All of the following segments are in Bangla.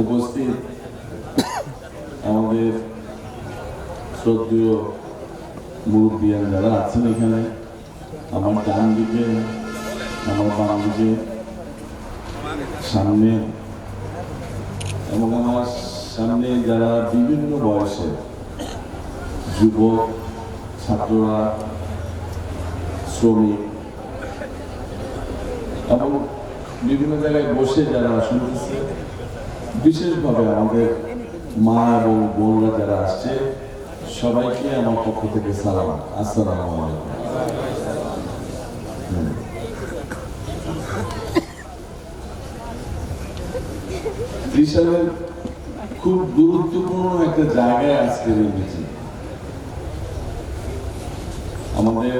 উপস্থিত আমাদের শ্রদ্ধেয় মুরব্বিয়ান যারা আছেন এখানে, আমার ডান দিকে, আমার বাম দিকে, সামনে, এবং আমার সামনে যারা বিভিন্ন বয়সে যুবক, ছাত্ররা, শ্রমিক, এবং বিভিন্ন জায়গায় বসে যারা শুনতেছে বিশেষভাবে আমাদের মা এবং বোনরা যারা আসছে, সবাইকে আমার পক্ষ থেকে সালাম। আসসালামু আলাইকুম। ত্রিশালের খুব গুরুত্বপূর্ণ একটা জায়গায় আজকে রয়েছে আমাদের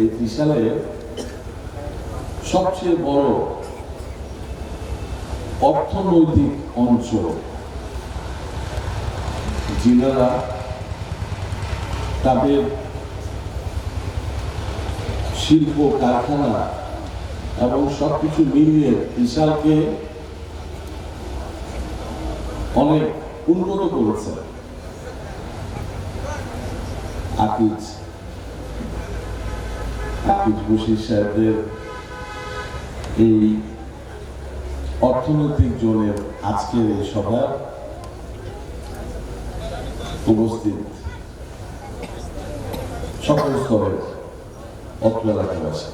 এই ত্রিশালে সবচেয়ে বড় অর্থনৈতিক অঞ্চল যিনারা তাদের শিল্প, কারখানা এবং সবকিছু মিলিয়ে বিশালকে অনেক উন্নত করেছে। আকিজ। আকিজ বশির সাহেবদের এই অর্থনৈতিক জোনের আজকের এই সভার উপস্থিত সকল স্তরের অত্র এলাকাবাসী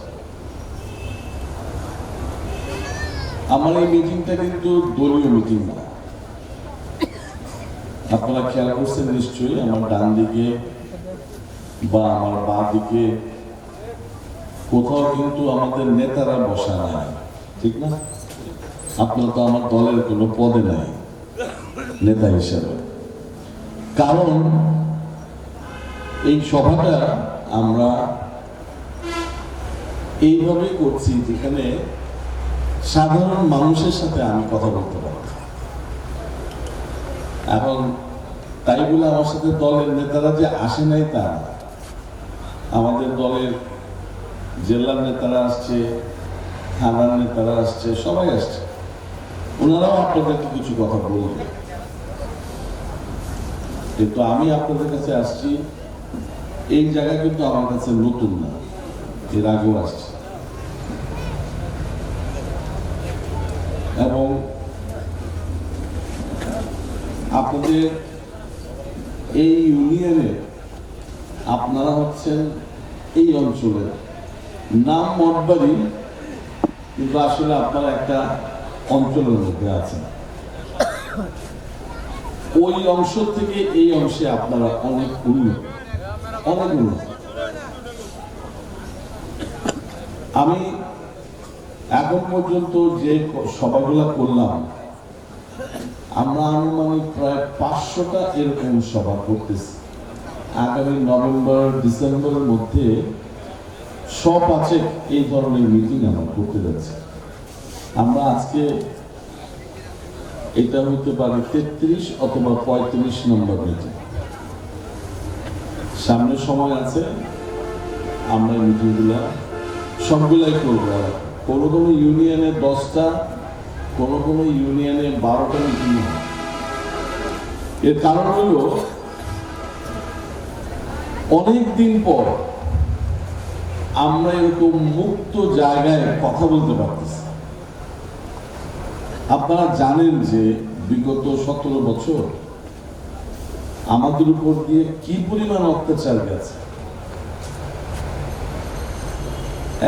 আমার এই মিটিংটা কিন্তু দলীয় মিটিং না। আপনারা খেয়াল করছেন নিশ্চয়ই আমার ডান দিকে বা আমার বা দিকে কোথাও কিন্তু আমাদের নেতারা বসা নাই, ঠিক না? আপনার তো আমার দলের কোনো পদে নাই, নেতা হিসাবে। কারণ, এই সভাটা আমরা এইভাবেই করছি যেখানে সাধারণ মানুষের সাথে আমি কথা বলতে পারি। এখন তাই বলে আমার সাথে দলের নেতারা যে আসে নাই তা আমাদের দলের জেলার নেতারা আসছে, থানার নেতারা আসছে, সবাই আসছে। ওনারাও আপনাদেরকে কিছু কথা বলবে কিন্তু আমি আপনাদের কাছে আসছি, এই জায়গা কিন্তু আমার কাছে নতুন না, এর আগেও আসছে। এবং আপনাদের এই ইউনিয়নে আপনারা হচ্ছেন এই অঞ্চলের নাম মঠবাড়ি, কিন্তু আসলে আপনারা একটা অঞ্চলের মধ্যে আছেন ওই অংশ থেকে এই অংশে আপনারা অনেক উন্নত অনেক উন্নত। আমি এখন পর্যন্ত যে সভাগুলো করলাম, আমরা আনুমানিক প্রায় পাঁচশোটা এরকম সভা করতেছি। আগামী নভেম্বর, ডিসেম্বরের মধ্যে সব আছে এই ধরনের মিটিং আমরা করতে যাচ্ছি। আমরা আজকে এটা হতে পারে তেত্রিশ অথবা পঁয়ত্রিশ নম্বর মিটিং। সামনে সময় আছে, আমরা মিটিংগুলা সবগুলাই করব। কোনো কোনো ইউনিয়নে দশটা, কোনো কোনো ইউনিয়নে বারোটা মিটিং হয়। এর কারণ হলো অনেক দিন পর আমরা এরকম মুক্ত জায়গায় কথা বলতে পারতেছি। আপনারা জানেন যে বিগত সতেরো বছর আমাদের উপর দিয়ে কি পরিমাণ অত্যাচার গেছে?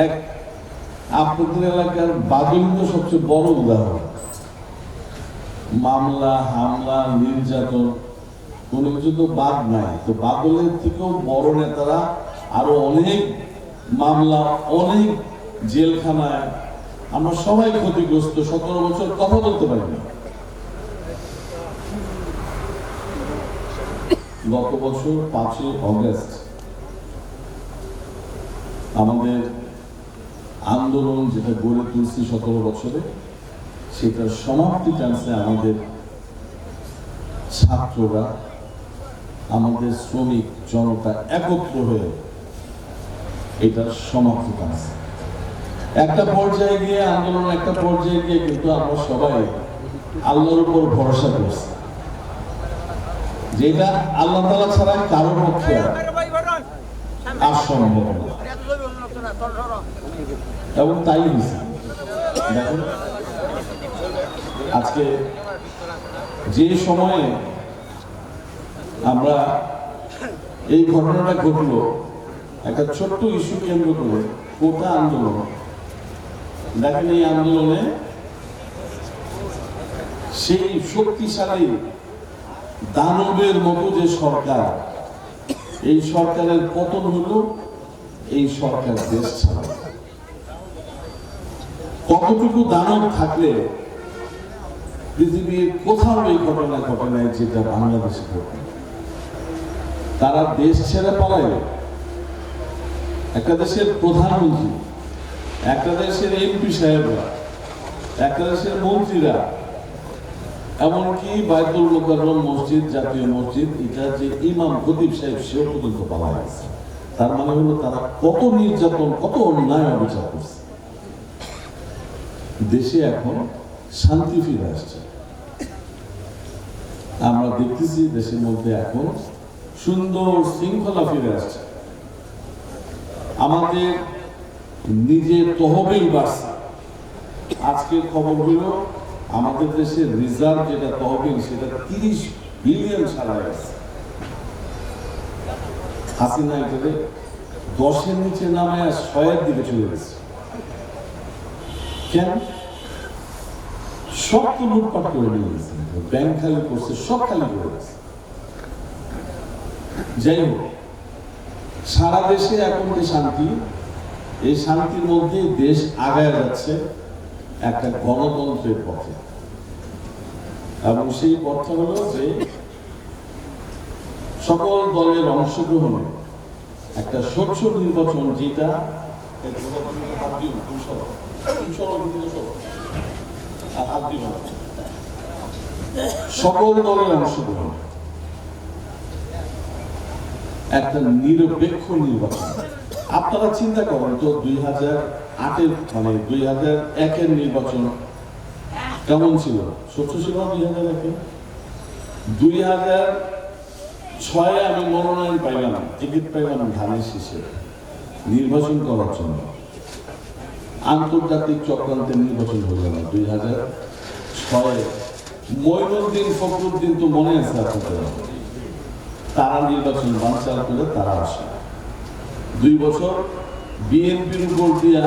এক, আপনাদের এলাকার বাদল তো সবচেয়ে বড় উদাহরণ। মামলা, হামলা, নির্যাতন কোনো কিছু তো বাদ নাই। তো বাদলের থেকেও বড় নেতারা আরও অনেক মামলা, অনেক জেলখানায় আমরা সবাই ক্ষতিগ্রস্ত, সতেরো বছর কথা বলতে পারিনি গত বছর পাঁচই অগস্ট আমাদের আন্দোলন যেটা গড়ে তুলছি সতেরো বছরে, সেটার সমাপ্তি টানছে আমাদের ছাত্ররা, আমাদের শ্রমিক জনতা একত্র হয়ে এটার সমাপ্তি টানছে একটা পর্যায়ে গিয়ে আন্দোলন, একটা পর্যায়ে গিয়ে কিন্তু আমরা সবাই আল্লাহর উপর ভরসা করছে। যেটা আল্লাহ তালা ছাড়া কারোর পক্ষে আর সম্ভব এবং তাই আজকে যে সময়ে আমরা এই ঘটনাটা ঘটলো, একটা ছোট্ট ইস্যু কেন্দ্র করে কোটা আন্দোলন দেখেন এই আন্দোলনে সেই শক্তিশালী দানবের মতো যে সরকার, এই সরকারের পতন হলো এই সরকার দেশ ছাড়া। কতটুকু দানব থাকলে পৃথিবীর কোথাও এই ঘটনা ঘটে নাই যেটা বাংলাদেশে ঘটে? তারা দেশ ছেড়ে পালাইল একটা দেশের প্রধানমন্ত্রী একটা দেশের এমপি সাহেবরা, একটা দেশের মন্ত্রীরা, এমনকি বাইতুল মোকাররম মসজিদ, জাতীয় মসজিদ, এটা যে ইমাম খতিব সাহেব, সেও পর্যন্ত পালা গেছে। তার মানে হলো তারা কত নির্যাতন, কত অন্যায় অবিচার করছে। দেশে এখন শান্তি ফিরে আসছে। আমরা দেখতেছি দেশের মধ্যে এখন সুন্দর শৃঙ্খলা ফিরে আসছে। আমাদের নিজের তহবিল বাড়ছে। আজকের খবর হলো, আমাদের দেশের রিজার্ভ যেটা তহবিল, সেটা তিরিশ বিলিয়ন ছাড়া গেছে হাসিনা এটাকে দশের নিচে নামে আর ছয়ের দিকে চলে গেছে। কেন? সব তো লুটপাট করে নিয়ে গেছে। ব্যাংক খালি করছে, সব খালি করে গেছে। যাই হোক, সারা দেশে এখন শান্তি এই শান্তির মধ্যে দেশ আগায় যাচ্ছে একটা গণতন্ত্রের পথে। এবং সেই পথ হলো যে সকল দলের অংশগ্রহণে একটা স্বচ্ছ নির্বাচন যেটা সকল দলের অংশগ্রহণ। একটা নিরপেক্ষ নির্বাচন। আপনারা চিন্তা করেন তো দুই হাজার আটের মানে দুই হাজার একের নির্বাচন কেমন ছিল? স্বচ্ছ ছিল দুই হাজার একে? দুই হাজার ছয়ে আমি মনোনয়ন পাইলাম, টিকিট পাইলাম ধানের শীষে নির্বাচন করার জন্য। আন্তর্জাতিক চক্রান্তের নির্বাচন হলো না, দুই হাজার ছয়ে। মইনুদ্দিন ফখরুদ্দিন তো মনে আছে আপনাদের। তারা নির্বাচন বানচাল করে তারা আসে। দুই বছর বিএনপির উপর দিয়া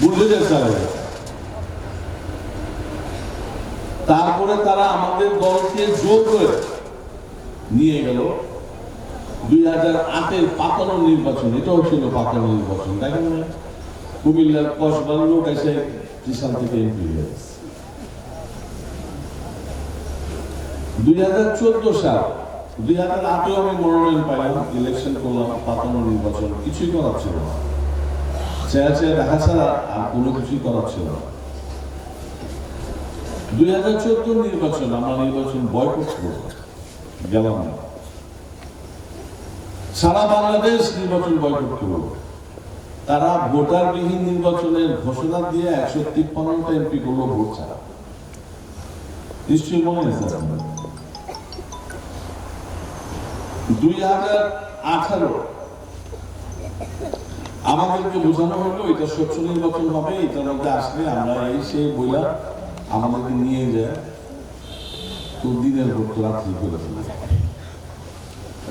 বুল্লেদের চালে গেছে। তারপরে তারা আমাদের দলকে জোর করে নিয়ে গেল দুই হাজার আটের পাতানো নির্বাচন, এটাও ছিল পাতানো নির্বাচন দেখেন না? কুমিল্লার কসবার লোক এসে ত্রিশাল থেকে এমপি হয়ে দুই হাজার চোদ্দ সাল দুই হাজার আটেও আমি মনোনয়ন পাইলাম। ইলেকশন করলাম পাতানো নির্বাচন কিছুই করার ছিল না। দেখা ছাড়া আর কোনো কিছুই করার ছিল না। দুই হাজার চোদ্দ নির্বাচন, আমরা নির্বাচন বয়কট করব। গেলাম না। সারা বাংলাদেশ নির্বাচন বয়কট করব। তারা ভোটারবিহীন নির্বাচনের ঘোষণা দিয়ে একশো তিপ্পান্নটা এমপি করল ভোট ছাড়া। নিশ্চয়ই মনে আছে আপনাদের? দুই হাজার আঠারো। আমাদেরকে বোঝানো হলো, এটা স্বচ্ছ নির্বাচন হবে, এটার মধ্যে আসলে আমরা এই সেই আমাদেরকে নিয়ে যায় তো দিনের ভোট রাত্রি করে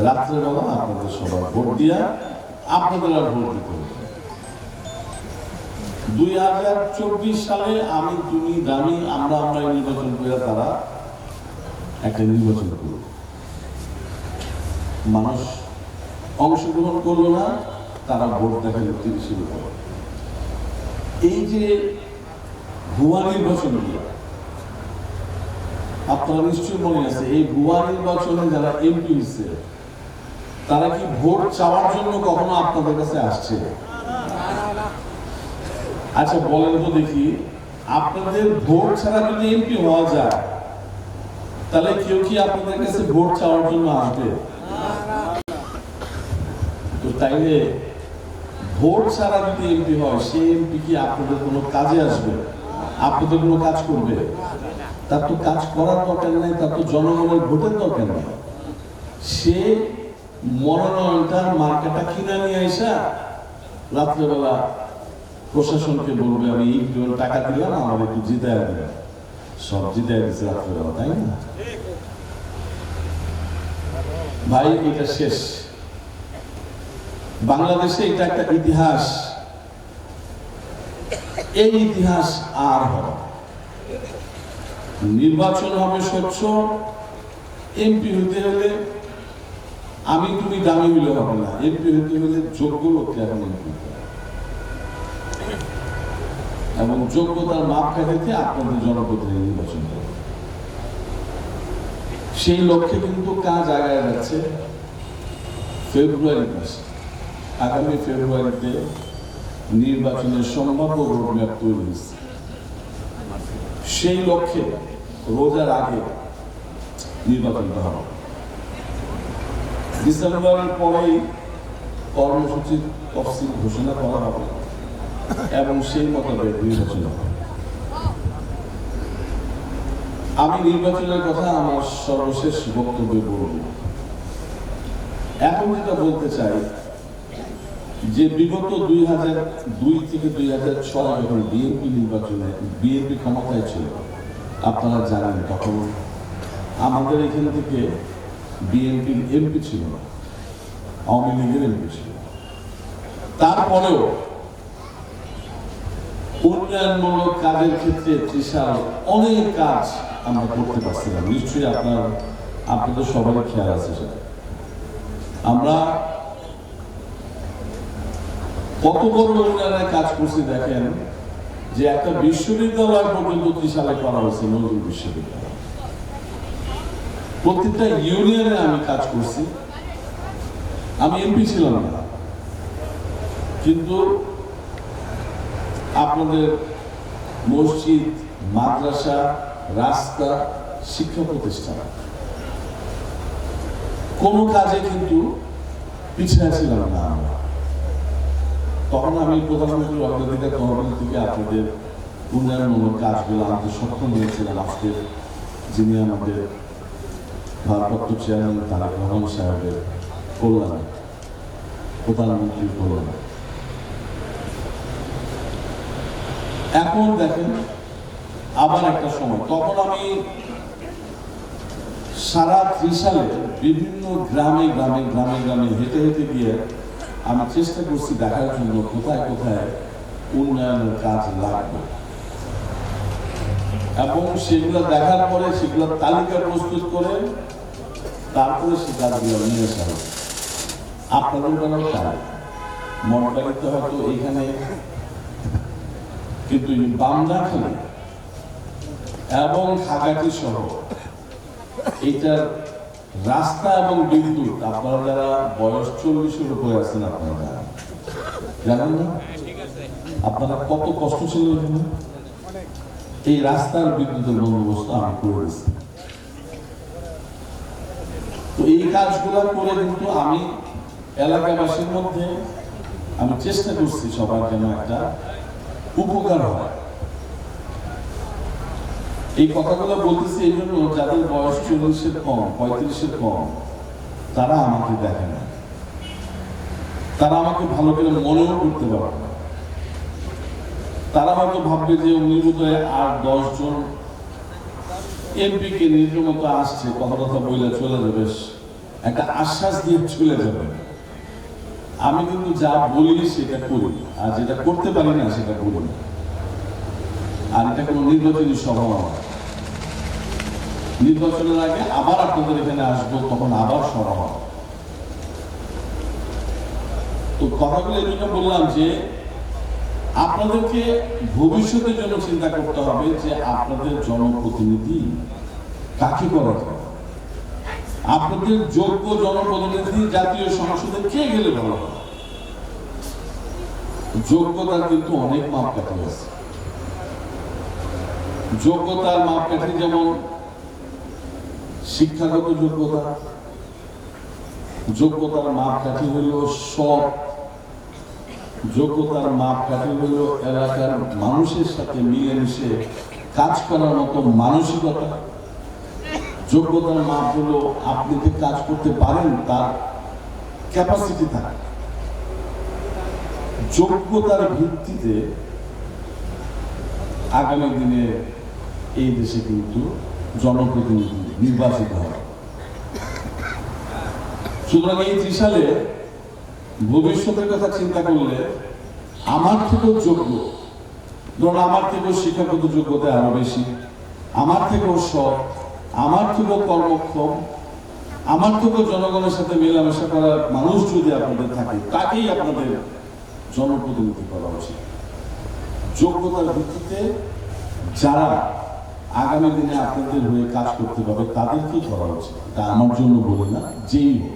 রাত্রেবেলা আপনাদের সবাই ভোট দিয়া আপনাদের আর ভোট দিতে হবে। দুই হাজার চব্বিশ সালে আমি, তুমি, দামি, আমরা আমরা নির্বাচন করে তারা একটা নির্বাচন করব মানুষ অংশগ্রহণ করল না, তারা ভোট দেখাল তিরিশের উপর এই যে ভুয়া নির্বাচন আপনারা নিশ্চয়ই মনে আছে, এই ভুয়া নির্বাচনে যারা এমপি হচ্ছে তারা কি ভোট চাওয়ার জন্য কখনো আপনাদের কাছে আসছে? আচ্ছা বলেন তো দেখি, আপনাদের ভোট ছাড়া যদি এমপি হওয়া যায়, তাহলে কেউ কি আপনাদের কাছে ভোট চাওয়ার জন্য আসবে? তাইলে ভোট ছাড়া যদি এমপি হয়, সে এমপি কি আপনাদের কোনো কাজে আসবে? আপনাদের কোনো কাজ করবে? তার তো কাজ করার দরকার নাই, তার তো জনগণের ভোটের দরকার নাই। সে মনোনয়নটার মার্কেটটা কিনে নিয়ে আসা রাত্রেবেলা প্রশাসনকে বলবে, আমি এই টাকা দিলাম, আমার একটু জিতায় দিলাম সব জিতায় দিচ্ছে রাত্রেবেলা, তাই না? ভাই, এটা শেষ। বাংলাদেশে এটা একটা ইতিহাস। এই ইতিহাস আর হবে নির্বাচন হবে স্বচ্ছ, এমপি হতে হলে আমি তুমি দামি হলে হবে না। এমপি হতে হলে যোগ্য লোককে এবং যোগ্যতার মাপকাঠিতে আপনাদের জনপ্রতিনিধি নির্বাচন করবে সেই লক্ষ্যে কিন্তু কাজ আগায় যাচ্ছে ফেব্রুয়ারি মাসে। আগামী ফেব্রুয়ারিতে নির্বাচনের সম্ভাব্য রোডম্যাপ তৈরি হয়েছে সেই লক্ষ্যে রোজার আগে নির্বাচনটা হবে। ডিসেম্বরের পরেই কর্মসূচির তফসিল ঘোষণা করা হবে এবং সেই মোতাবেক নির্বাচন হবে। আমি নির্বাচনের কথা আমার সর্বশেষ বক্তব্যে বলব। এখন যেটা বলতে চাই, যে বিগত দুই হাজার দুই থেকে দুই হাজার ছয় যখন বিএনপি নির্বাচনে, বিএনপি ক্ষমতায় ছিল, আপনারা জানেন তখন আমাদের এখান থেকে বিএনপির এমপি ছিল না আওয়ামী লীগের এমপি ছিল। তারপরেও উন্নয়নমূলক কাজের ক্ষেত্রে ত্রিশাল অনেক কাজ আমরা করতে পারছিলাম নিশ্চয়ই আপনার, আপনাদের সবারই খেয়াল আছে সেটা। আমরা কত বড় উন্নয়নের কাজ করছি দেখেন, যে একটা বিশ্ববিদ্যালয় পর্যন্ত ত্রিশালে করা হয়েছে, নজরুল বিশ্ববিদ্যালয়। প্রত্যেকটা ইউনিয়নে আমি কাজ করছি। আমি এমপি ছিলাম না। কিন্তু আপনাদের মসজিদ, মাদ্রাসা রাস্তা, শিক্ষা প্রতিষ্ঠান। কোনো কাজে কিন্তু পিছিয়ে ছিলাম না আমরা। তখন আমি প্রধানমন্ত্রী অগ্রাধিকার তহবিল থেকে আপনাদের উন্নয়নমূলক কাজগুলো আনতে সক্ষম হয়েছিলাম। আজকের যিনি আমাদের ভারপ্রাপ্ত চেয়ারম্যান তারেক রহমান সাহেবের কল্যাণে প্রধানমন্ত্রীর কল্যাণে। এখন দেখেন আবার একটা সময়। তখন আমি সারা ত্রিশালে বিভিন্ন গ্রামে গ্রামে গ্রামে গ্রামে হেঁটে হেঁটে গিয়ে আমি চেষ্টা করছি দেখার জন্য কোথায় কোথায় উন্নয়নের কাজ লাগবে। এবং সেগুলো দেখার পরে সেগুলোর তালিকা প্রস্তুত করে তারপরে সে কাজগুলো নিয়ে আসা হবে। আপনাদের বেলাও তাই। মনকালিতে হয়তো এইখানে, কিন্তু এই বামদাখালী এবং খাগাটি সহ এইটার রাস্তা এবং বিদ্যুৎ আপনারা যারা বয়স চল্লিশের উপরে আছেন আপনারা। জানেন। না? আপনারা কত কষ্ট ছিল এই রাস্তার বিদ্যুতের বন্দোবস্ত আমি করে দিচ্ছি তো এই কাজগুলো করে কিন্তু আমি এলাকাবাসীর মধ্যে আমি চেষ্টা করছি সবার যেন একটা উপকার হয়। এই কথাগুলো বলতেছি এই জন্য যাদের বয়স চল্লিশের কম, পঁয়ত্রিশের কম, তারা আমাকে দেখে না। তারা আমাকে ভালো করে মনেও করতে পারে না। তারা হয়তো ভাববে যে উনি বোধহয় আর দশ জন এমপি কে নির্মত আসছে, কথা কথা বলে চলে যাবে। একটা আশ্বাস দিয়ে চলে যাবে। আমি কিন্তু যা বলি সেটা করি, আর যেটা করতে পারি না সেটা করি না। আর এটা কোনো নির্বাচনী সভা নয়। নির্বাচনের আগে আবার আপনাদের এখানে আসব, তখন আবার সভা হবে। তো কথাগুলো এই জন্য বললাম যে, আপনাদেরকে ভবিষ্যতের জন্য চিন্তা করতে হবে যে আপনাদের জনপ্রতিনিধি কাকে করা যায়? আপনাদের যোগ্য জনপ্রতিনিধি জাতীয় সংসদে কে গেলে ভালো হবে? যোগ্যতার কিন্তু অনেক মাপকাঠি আছে। যোগ্যতার মাপকাঠি যেমন শিক্ষাগত যোগ্যতা। যোগ্যতার মাপকাঠি হইল সব। যোগ্যতার মাপকাঠি হইল এলাকার মানুষের সাথে মিলেমিশে কাজ করার মতো মানসিকতা। যোগ্যতার মাপ হলো আপনি যে কাজ করতে পারেন তার ক্যাপাসিটি থাকে। যোগ্যতার ভিত্তিতে আগামী দিনে এই দেশে কিন্তু জনপ্রতিনিধি নির্বাচিত হয় সুতরাং এই ত্রিশালে ভবিষ্যতের কথা চিন্তা করলে আমার থেকেও যোগ্য, ধরুন আমার থেকেও শিক্ষাগত যোগ্যতা আরও বেশি, আমার থেকেও সৎ, আমার থেকেও কর্মক্ষম, আমার থেকেও জনগণের সাথে মেলামেশা করার মানুষ যদি আপনাদের থাকে, তাকেই আপনাদের জনপ্রতিনিধি করা উচিত। যোগ্যতার ভিত্তিতে যারা আগামী দিনে আপনাদের হয়ে কাজ করতে পারবে তাদেরকেই করা উচিত। তা আমার জন্য বলি না যেই হোক।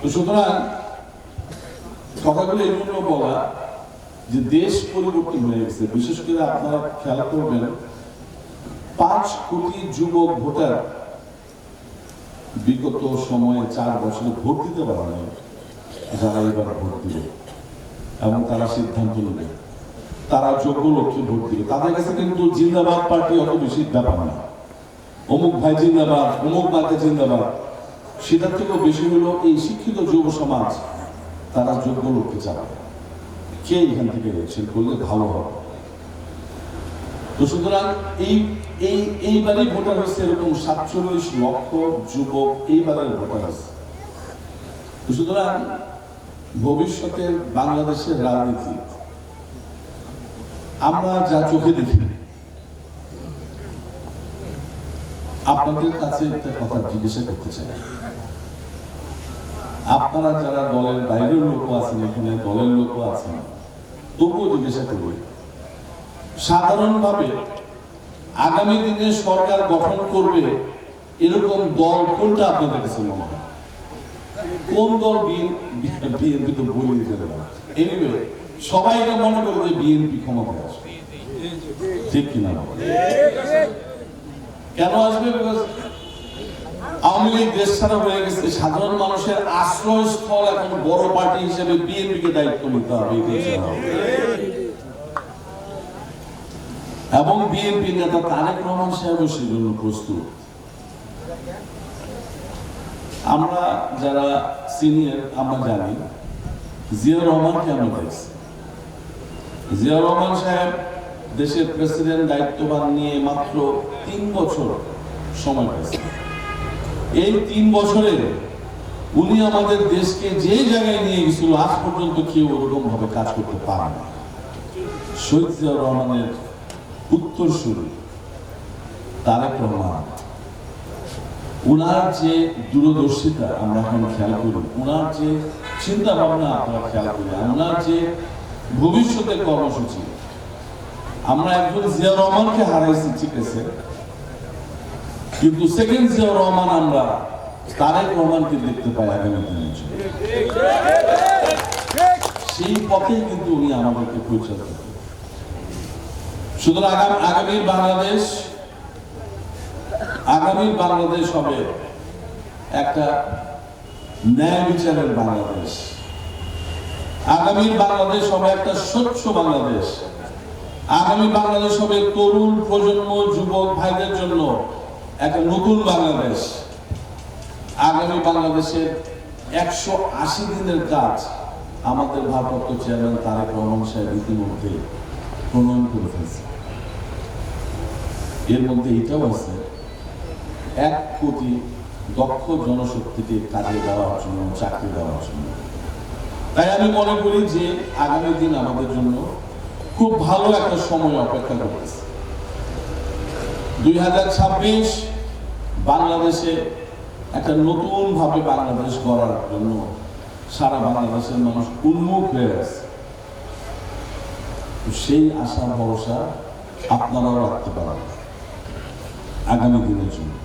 তো সুতরাং কথাগুলো এই জন্য বলা যে দেশ পরিবর্তন হয়ে গেছে। বিশেষ করে আপনারা খেয়াল করবেন পাঁচ কোটি যুবক ভোটার বিগত সময়ে চার বছরে ভোট দিতে পারে না যারা এবার ভোট দিবে এবং তারা সিদ্ধান্ত নেবে। তারা যোগ্য লক্ষ্যে ভোট দিবে তাদের কাছে কিন্তু জিন্দাবাদ পার্টি অত বেশি ব্যাপার না। অমুক ভাই জিন্দাবাদ, অমুক মাকে জিন্দাবাদ। সেটার থেকেও বেশি হলো এই শিক্ষিত যুব সমাজ, তারা যোগ্য লক্ষ্যে চালাবে কে এখান থেকে ইলেকশন করলে ভালো হবে। তো সুতরাং এই এই, এইবারই ভোটার হচ্ছে এরকম সাতচল্লিশ লক্ষ যুবক, এইবারের ভোটার আছে সুতরাং ভবিষ্যতের বাংলাদেশের রাজনীতি আমরা যা চোখে দেখি আপনাদের কাছে একটা কথা জিজ্ঞাসা করতে চাই আপনারা যারা দলের বাইরের লোক আছেন এখানে দলের লোক আছেন তবুও জিজ্ঞাসা করি সাধারণভাবে আগামী দিনে সরকার গঠন করবে এরকম দল কোনটা আপনাদের কাছে মনে হয় কোন দল বিএনপি তো বলে দিতে দেবে এনিওয়ে সবাই এটা মনে করে যে বিএনপি ক্ষমতায় আসবে। ঠিক কিনা কেন আসবে? আওয়ামী লীগ দেশ ছাড়া হয়ে গেছে। সাধারণ মানুষের আশ্রয়স্থল এখন বড় পার্টি হিসেবে বিএনপি কে দায়িত্ব নিতে হবে। এবং বিএনপি নেতা তারেক রহমান সাহেব সেজন্য প্রস্তুত। আমরা যারা সিনিয়র আমরা জানি জিয়া রহমানকে আমরা দেখছি জিয়া রহমান সাহেব দেশের প্রেসিডেন্ট দায়িত্ববান নিয়ে মাত্র তিন বছর সময় পেয়েছে এই তিন বছরে উনি আমাদের দেশকে যে জায়গায় নিয়ে গেছিল, আজ পর্যন্ত কেউ ওরকম ভাবে কাজ করতে পারে না। শহীদ যে দূরদর্শিতা আমরা এখন খেয়াল করি, উনার যে চিন্তা ভাবনা আমরা খেয়াল করি উনার যে ভবিষ্যতের কর্মসূচি। আমরা একজন জিয়া রহমানকে হারাইছি, ঠিক আছে? কিন্তু সেকেন্ড জিয়া রহমান আমরা, তারেক রহমানকে দেখতে পাই আগামী জন্য। সেই পথেই কিন্তু উনি আমাদেরকে করেন। সুতরাং আগামী বাংলাদেশ আগামী বাংলাদেশ হবে একটা ন্যায় বিচারের বাংলাদেশ। আগামীর বাংলাদেশ হবে একটা স্বচ্ছ বাংলাদেশ। আগামী বাংলাদেশ হবে তরুণ প্রজন্ম, যুবক ভাইদের জন্য একটা নতুন বাংলাদেশ। আগামী বাংলাদেশের একশো আশি দিনের কাজ আমাদের ভারপ্রাপ্ত চেয়ারম্যান তারেক রহমান সাহেব ইতিমধ্যে প্রণয়ন করে ফেলছে এর মধ্যে এটাও আছে, এক কোটি দক্ষ জনশক্তিকে কাজে দেওয়ার জন্য, চাকরি দেওয়ার জন্য। তাই আমি মনে করি যে আগামী দিন আমাদের জন্য খুব ভালো একটা সময় অপেক্ষা করতেছে। দুই হাজার ছাব্বিশ বাংলাদেশে একটা নতুন ভাবে বাংলাদেশ গড়ার জন্য সারা বাংলাদেশের মানুষ উন্মুখ হয়ে আছে সেই আশা, ভরসা আপনারাও রাখতে পারেন আগামী দিনের জন্য।